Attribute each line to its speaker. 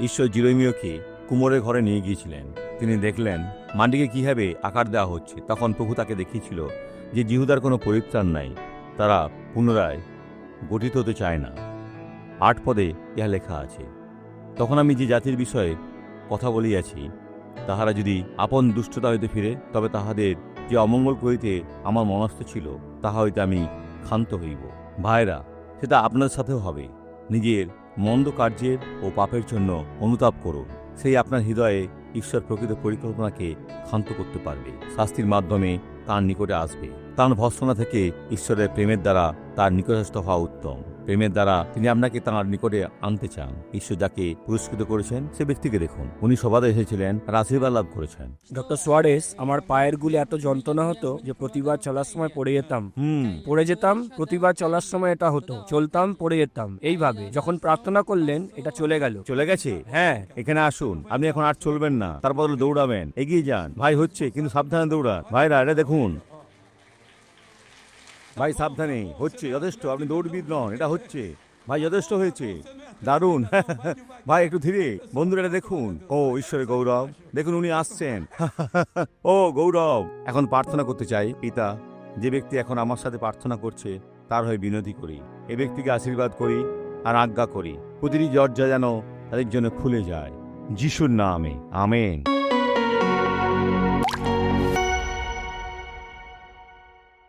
Speaker 1: ঈশ্বর জিরোমিওকে কুমোরের ঘরে নিয়ে গিয়েছিলেন। তিনি দেখলেন, মান্ডিকে কীভাবে আকার দেওয়া হচ্ছে, তখন প্রভু তাকে দেখিয়েছিল যে জিহুদার কোনো পরিত্রাণ নাই, তারা পুনরায় গঠিত হতে চায় না। আট পদে ইহা লেখা আছে, তখন আমি যে জাতির বিষয়ে কথা বলিয়াছি, তাহারা যদি আপন দুষ্টতা হইতে ফিরে, তবে তাহাদের যে অমঙ্গল করিতে আমার মনস্থ ছিল, তাহা হইতে আমি ক্ষান্ত হইব। ভাইরা, সেটা আপনার সাথেও হবে। নিজের মন্দ কার্যের ও পাপের জন্য অনুতাপ করুন। সেই আপনার হৃদয়ে ঈশ্বর প্রকৃত পরিকল্পনাকে ক্ষান্ত করতে পারবে। শাস্তির মাধ্যমে তার নিকটে আসবে। তার ভর্সনা থেকে ঈশ্বরের প্রেমের দ্বারা তার নিকটস্থ হওয়া উত্তম। প্রেমের দ্বারা তিনি আপনাকে তাঁর নিকটে আনতে চান। ঈশ্বর যাকে পুরস্কৃত করেছেন সে ব্যক্তিকে দেখুন। উনি সবাদে এসেছিলেন আর আশীর্বাদ লাভ করেছেন।
Speaker 2: ডক্টর সোয়ারেস আমার পায়ের গুলি এত যন্ত্রণা হতো যে প্রতিবার চলার সময় পড়ে যেতাম।
Speaker 1: হুম।
Speaker 2: পড়ে যেতাম প্রতিবার চলার সময় এটা হতো। চলতাম পড়ে যেতাম। এইভাবে যখন প্রার্থনা করলেন এটা চলে গেল।
Speaker 1: চলে গেছে?
Speaker 2: হ্যাঁ।
Speaker 1: এখানে আসুন। আপনি এখন আর চলবেন না। তার বদলে দৌড়াবেন। এগিয়ে যান। ভাই হচ্ছে কিন্তু সাবধানে দৌড়ান। ভাইরা এটা দেখুন। ভাই, সাবধানে। হচ্ছে, যথেষ্ট। আপনি দৌড়বিদ নন, এটা হচ্ছে। ভাই, যথেষ্ট হয়েছে। দারুণ। ভাই, একটু ধীরে। বন্ধুরা, এটা দেখুন। ও ঈশ্বরের গৌরব। দেখুন, উনি আসছেন। ও, গৌরব। এখন প্রার্থনা করতে চাই, পিতা, যে ব্যক্তি এখন আমার সাথে প্রার্থনা করছে, তার হয়ে বিনতি করি। এ ব্যক্তিকে আশীর্বাদ করি আর আজ্ঞা করি। প্রতিটি দরজা যেন তাদের জন্য খুলে যায়। যিশুর নামে। আমেন।